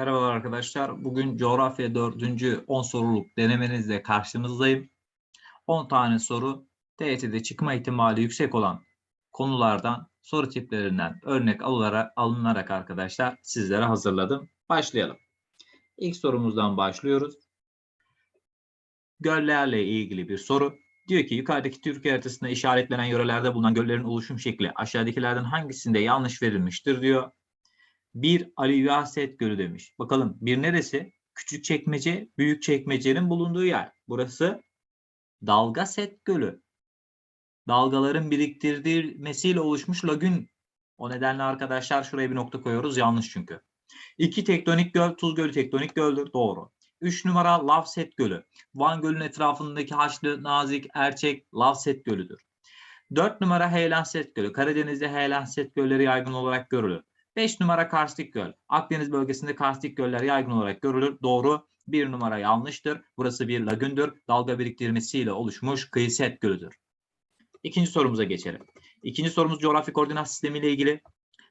Merhabalar arkadaşlar. Bugün coğrafya 4. 10 soruluk denemenizle karşınızdayım. 10 tane soru TYT'de çıkma ihtimali yüksek olan konulardan, soru tiplerinden örnek alınarak, alınarak arkadaşlar sizlere hazırladım. Başlayalım. İlk sorumuzdan başlıyoruz. Göllerle ilgili bir soru. Diyor ki yukarıdaki Türkiye haritasında işaretlenen yörelerde bulunan göllerin oluşum şekli aşağıdakilerden hangisinde yanlış verilmiştir diyor. Bir Ali Yaset Gölü demiş. Bakalım bir neresi? Küçük çekmece, büyük çekmecenin bulunduğu yer. Burası Dalgaset Gölü. Dalgaların biriktirmesiyle oluşmuş lagün. O nedenle arkadaşlar şuraya bir nokta koyuyoruz. Yanlış çünkü. İki tektonik göl, Tuz Gölü tektonik göldür. Doğru. Üç numara Lavset Gölü. Van Gölü'nün etrafındaki Haçlı, Nazik, Erçek, Lavset Gölü'dür. Dört numara Heyelanset Gölü. Karadeniz'de Heyelanset Gölleri yaygın olarak görülür. 5 numara karstik göl. Akdeniz bölgesinde karstik göller yaygın olarak görülür. Doğru. 1 numara yanlıştır. Burası bir lagündür. Dalga biriktirmesiyle oluşmuş kıyı set gölüdür. İkinci sorumuza geçelim. İkinci sorumuz coğrafi koordinat sistemi ile ilgili.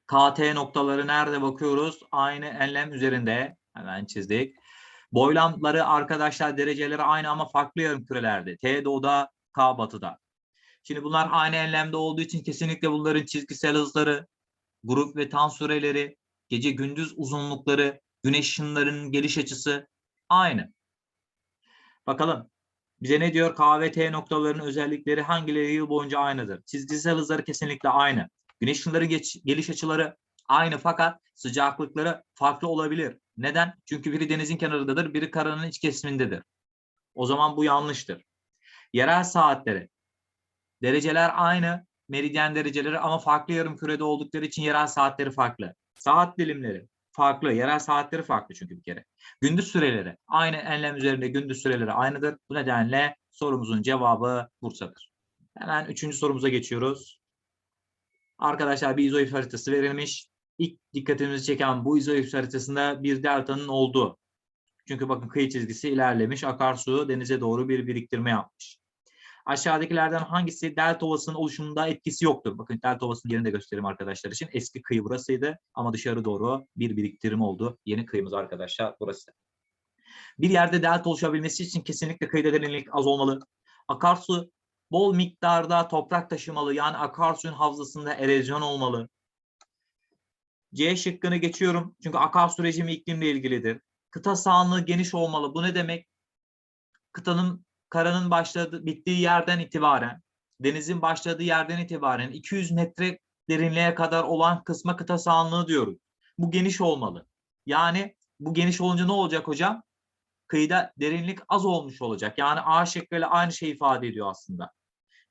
KT noktaları nerede bakıyoruz? Aynı enlem üzerinde. Hemen çizdik. Boylamları arkadaşlar dereceleri aynı ama farklı yarım kürelerde. T doğuda, K batıda. Şimdi bunlar aynı enlemde olduğu için kesinlikle bunların çizgisel hızları, grup ve tan süreleri, gece gündüz uzunlukları, güneş ışınlarının geliş açısı aynı. Bakalım bize ne diyor? K ve T noktalarının özellikleri hangileri yıl boyunca aynıdır? Çizgisel hızları kesinlikle aynı. Güneş ışınları geç, geliş açıları aynı fakat sıcaklıkları farklı olabilir. Neden? Çünkü biri denizin kenarındadır, biri karanın iç kesimindedir. O zaman bu yanlıştır. Yerel saatleri. Dereceler aynı meridyen dereceleri ama farklı yarım kürede oldukları için yerel saatleri farklı. Saat dilimleri farklı, yerel saatleri farklı çünkü bir kere. Gündüz süreleri aynı enlem üzerinde gündüz süreleri aynıdır. Bu nedenle sorumuzun cevabı Bursa'dır. Hemen üçüncü sorumuza geçiyoruz. Arkadaşlar bir izoip haritası verilmiş. İlk dikkatimizi çeken bu izoip haritasında bir deltanın olduğu. Çünkü bakın kıyı çizgisi ilerlemiş. Akarsu denize doğru bir biriktirme yapmış. Aşağıdakilerden hangisi delta ovasının oluşumunda etkisi yoktur? Bakın delta ovasının yerini de göstereyim arkadaşlar için. Eski kıyı burasıydı ama dışarı doğru bir biriktirim oldu. Yeni kıyımız arkadaşlar burası. Bir yerde delta oluşabilmesi için kesinlikle kıyıda derinlik az olmalı. Akarsu bol miktarda toprak taşımalı. Yani akarsuyun havzasında erozyon olmalı. C şıkkını geçiyorum. Çünkü akarsu rejimi iklimle ilgilidir. Kıta sahanlığı geniş olmalı. Bu ne demek? Kıtanın karanın başladığı, bittiği yerden itibaren, denizin başladığı yerden itibaren 200 metre derinliğe kadar olan kısma kıta sahanlığı diyoruz. Bu geniş olmalı. Yani bu geniş olunca ne olacak hocam? Kıyıda derinlik az olmuş olacak. Yani A şıkkıyla aynı şey ifade ediyor aslında.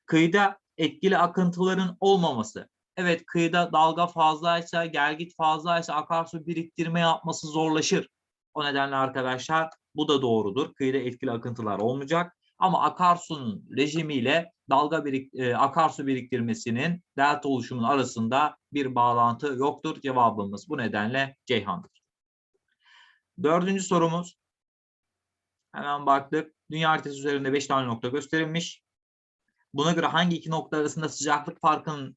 Kıyıda etkili akıntıların olmaması. Evet kıyıda dalga fazlaysa, gelgit fazlaysa akarsu biriktirme yapması zorlaşır. O nedenle arkadaşlar bu da doğrudur. Kıyıda etkili akıntılar olmayacak. Ama akarsunun rejimiyle dalga birik, e, akarsu biriktirmesinin delta oluşumunun arasında bir bağlantı yoktur. Cevabımız bu nedenle Ceyhan'dır. Dördüncü sorumuz. Hemen baktık. Dünya haritası üzerinde 5 tane nokta gösterilmiş. Buna göre hangi iki nokta arasında sıcaklık farkının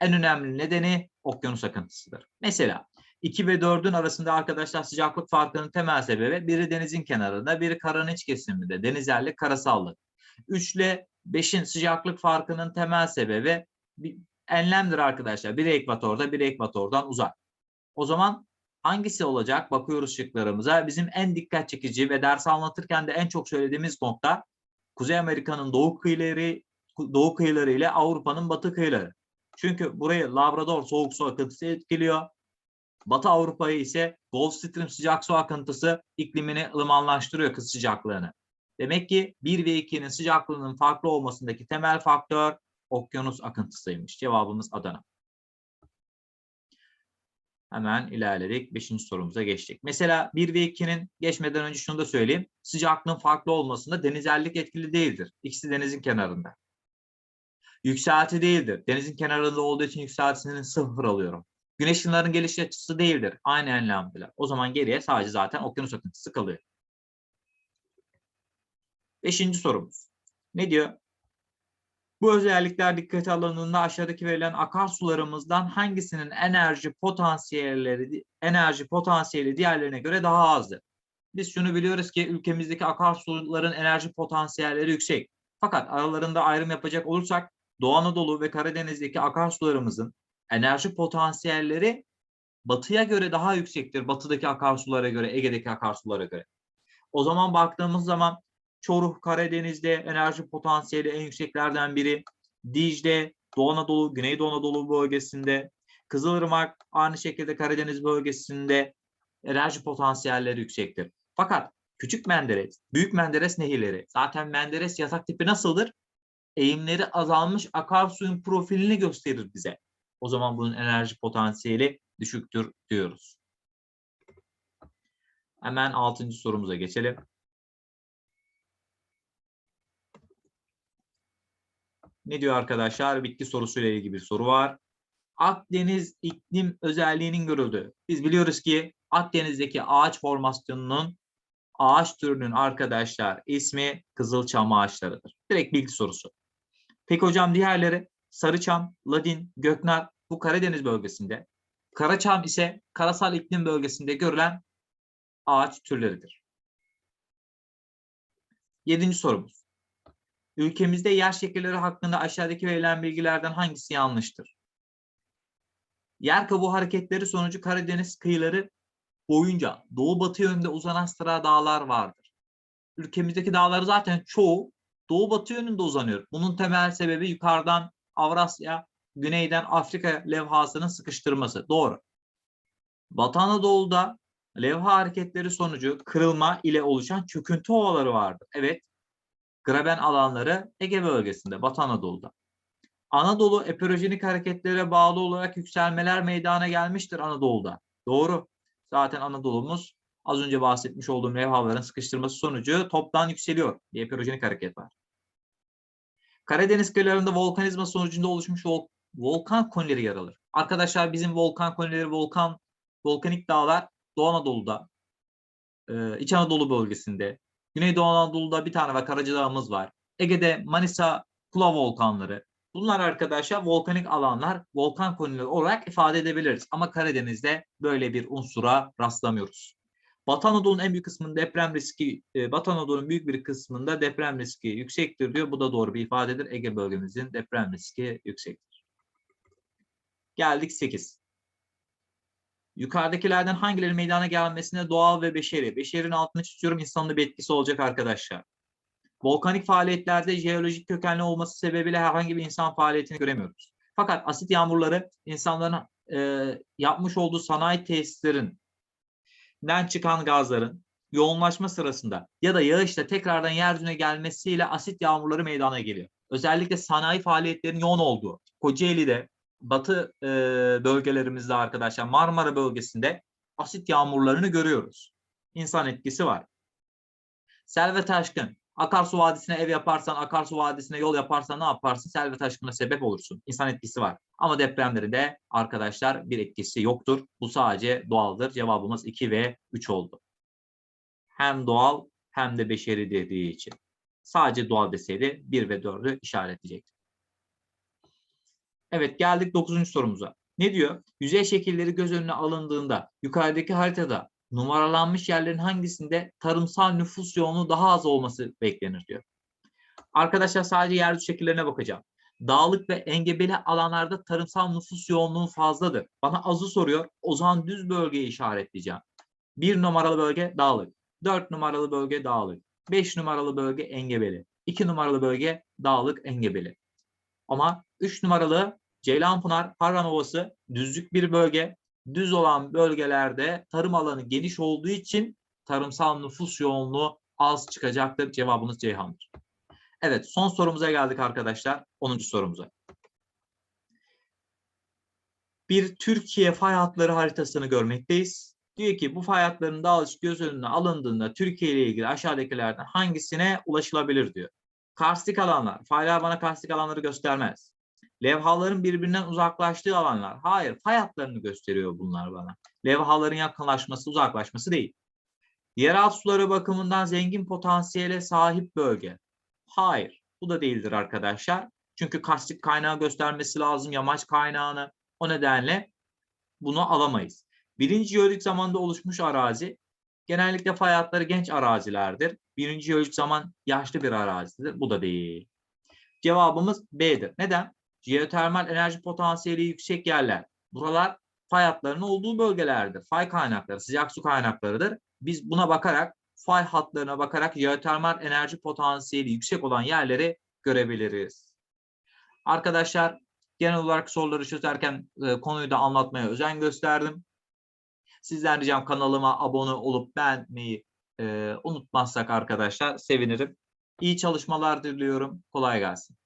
en önemli nedeni okyanus akıntısıdır. Mesela 2 ve 4'ün arasında arkadaşlar sıcaklık farkının temel sebebi biri denizin kenarında, biri karanın iç kesiminde, denizellik, karasallık. 3 ile 5'in sıcaklık farkının temel sebebi bir enlemdir arkadaşlar. Biri ekvatorda, biri ekvatordan uzak. O zaman hangisi olacak? Bakıyoruz şıklarımıza. Bizim en dikkat çekici ve ders anlatırken de en çok söylediğimiz nokta Kuzey Amerika'nın doğu kıyıları, doğu kıyıları ile Avrupa'nın batı kıyıları. Çünkü burayı Labrador soğuk su akıntısı etkiliyor. Batı Avrupa'yı ise Gulf Stream sıcak su akıntısı iklimini ılımanlaştırıyor kız sıcaklığını. Demek ki 1 ve 2'nin sıcaklığının farklı olmasındaki temel faktör okyanus akıntısıymış. Cevabımız Adana. Hemen ilerledik. Beşinci sorumuza geçtik. Mesela 1 ve 2'nin geçmeden önce şunu da söyleyeyim. Sıcaklığın farklı olmasında denizellik etkili değildir. İkisi denizin kenarında. Yükselti değildir. Denizin kenarında olduğu için yükseltisini sıfır alıyorum. Güneş ışınlarının geliş açısı değildir. Aynı enlemdeler. O zaman geriye sadece zaten okyanus akıntısı kalıyor. Beşinci sorumuz. Ne diyor? Bu özellikler dikkate alındığında aşağıdaki verilen akarsularımızdan hangisinin enerji potansiyelleri enerji potansiyeli diğerlerine göre daha azdır? Biz şunu biliyoruz ki ülkemizdeki akarsuların enerji potansiyelleri yüksek. Fakat aralarında ayrım yapacak olursak Doğu Anadolu ve Karadeniz'deki akarsularımızın enerji potansiyelleri batıya göre daha yüksektir. Batıdaki akarsulara göre, Ege'deki akarsulara göre. O zaman baktığımız zaman Çoruh Karadeniz'de enerji potansiyeli en yükseklerden biri. Dicle, Doğu Anadolu, Güneydoğu Anadolu bölgesinde, Kızılırmak aynı şekilde Karadeniz bölgesinde enerji potansiyelleri yüksektir. Fakat Küçük Menderes, Büyük Menderes nehirleri, zaten Menderes yatak tipi nasıldır? Eğimleri azalmış akarsuyun profilini gösterir bize. O zaman bunun enerji potansiyeli düşüktür diyoruz. Hemen altıncı sorumuza geçelim. Ne diyor arkadaşlar? Bitki sorusuyla ilgili bir soru var. Akdeniz iklim özelliğinin görüldüğü. Biz biliyoruz ki Akdeniz'deki ağaç formasyonunun ağaç türünün arkadaşlar ismi kızılçam ağaçlarıdır. Direkt bilgi sorusu. Peki hocam diğerleri sarıçam, ladin, göknar bu Karadeniz bölgesinde. Karaçam ise karasal iklim bölgesinde görülen ağaç türleridir. Yedinci sorumuz. Ülkemizde yer şekilleri hakkında aşağıdaki verilen bilgilerden hangisi yanlıştır? Yer kabuğu hareketleri sonucu Karadeniz kıyıları boyunca doğu batı yönünde uzanan sıra dağlar vardır. Ülkemizdeki dağları zaten çoğu doğu batı yönünde uzanıyor. Bunun temel sebebi yukarıdan Avrasya, güneyden Afrika levhasının sıkıştırması. Doğru. Batı Anadolu'da levha hareketleri sonucu kırılma ile oluşan çöküntü ovaları vardır. Evet, graben alanları Ege bölgesinde, Batı Anadolu'da. Anadolu epirojenik hareketlere bağlı olarak yükselmeler meydana gelmiştir Anadolu'da. Doğru. Zaten Anadolu'muz az önce bahsetmiş olduğum levhaların sıkıştırması sonucu toptan yükseliyor. Bir epirojenik hareket var. Karadeniz kıyılarında volkanizma sonucunda oluşmuş vol volkan konileri yer alır. Arkadaşlar bizim volkan konileri, volkan, volkanik dağlar Doğu Anadolu'da, e, İç Anadolu bölgesinde, Güneydoğu Anadolu'da bir tane var, Karacadağ'ımız var. Ege'de Manisa, Kula volkanları. Bunlar arkadaşlar volkanik alanlar, volkan konileri olarak ifade edebiliriz. Ama Karadeniz'de böyle bir unsura rastlamıyoruz. Batı Anadolu'nun en büyük kısmında deprem riski, e, Batı Anadolu'nun büyük bir kısmında deprem riski yüksektir diyor. Bu da doğru bir ifadedir. Ege bölgemizin deprem riski yüksektir. Geldik 8. Yukarıdakilerden hangileri meydana gelmesine doğal ve beşeri? Beşerin altını çiziyorum insanlı bir etkisi olacak arkadaşlar. Volkanik faaliyetlerde jeolojik kökenli olması sebebiyle herhangi bir insan faaliyetini göremiyoruz. Fakat asit yağmurları insanların e, yapmış olduğu sanayi tesislerin den çıkan gazların yoğunlaşma sırasında ya da yağışla tekrardan yeryüzüne gelmesiyle asit yağmurları meydana geliyor. Özellikle sanayi faaliyetlerinin yoğun olduğu Kocaeli'de, batı e, bölgelerimizde arkadaşlar Marmara bölgesinde asit yağmurlarını görüyoruz. İnsan etkisi var. Sel ve taşkın. Akarsu vadisine ev yaparsan, akarsu vadisine yol yaparsan ne yaparsın? Sel ve taşkına sebep olursun. İnsan etkisi var. Ama depremlerinde arkadaşlar bir etkisi yoktur. Bu sadece doğaldır. Cevabımız 2 ve 3 oldu. Hem doğal hem de beşeri dediği için. Sadece doğal deseydi 1 ve 4'ü işaretleyecektik. Evet geldik 9. sorumuza. Ne diyor? Yüzey şekilleri göz önüne alındığında yukarıdaki haritada numaralanmış yerlerin hangisinde tarımsal nüfus yoğunluğu daha az olması beklenir diyor. Arkadaşlar sadece yeryüzü şekillerine bakacağım. Dağlık ve engebeli alanlarda tarımsal nüfus yoğunluğu fazladır. Bana azı soruyor. O zaman düz bölgeyi işaretleyeceğim. Bir numaralı bölge dağlık. Dört numaralı bölge dağlık. Beş numaralı bölge engebeli. İki numaralı bölge dağlık engebeli. Ama üç numaralı Ceylanpınar, Harran Ovası düzlük bir bölge düz olan bölgelerde tarım alanı geniş olduğu için tarımsal nüfus yoğunluğu az çıkacaktır. Cevabımız Ceyhan'dır. Evet son sorumuza geldik arkadaşlar. 10. sorumuza. Bir Türkiye fay hatları haritasını görmekteyiz. Diyor ki bu fay hatlarının dağılış göz önüne alındığında Türkiye ile ilgili aşağıdakilerden hangisine ulaşılabilir diyor. Karstik alanlar. Faylar bana karstik alanları göstermez. Levhaların birbirinden uzaklaştığı alanlar. Hayır, fay hatlarını gösteriyor bunlar bana. Levhaların yakınlaşması, uzaklaşması değil. Yeraltı suları bakımından zengin potansiyele sahip bölge. Hayır, bu da değildir arkadaşlar. Çünkü karstik kaynağı göstermesi lazım, yamaç kaynağını. O nedenle bunu alamayız. Birinci jeolojik zamanda oluşmuş arazi genellikle fay hatları genç arazilerdir. Birinci jeolojik zaman yaşlı bir arazidir. Bu da değil. Cevabımız B'dir. Neden? Jeotermal enerji potansiyeli yüksek yerler. Buralar fay hatlarının olduğu bölgelerdir. Fay kaynakları, sıcak su kaynaklarıdır. Biz buna bakarak, fay hatlarına bakarak jeotermal enerji potansiyeli yüksek olan yerleri görebiliriz. Arkadaşlar genel olarak soruları çözerken e, konuyu da anlatmaya özen gösterdim. Sizden ricam kanalıma abone olup beğenmeyi e, unutmazsak arkadaşlar sevinirim. İyi çalışmalar diliyorum. Kolay gelsin.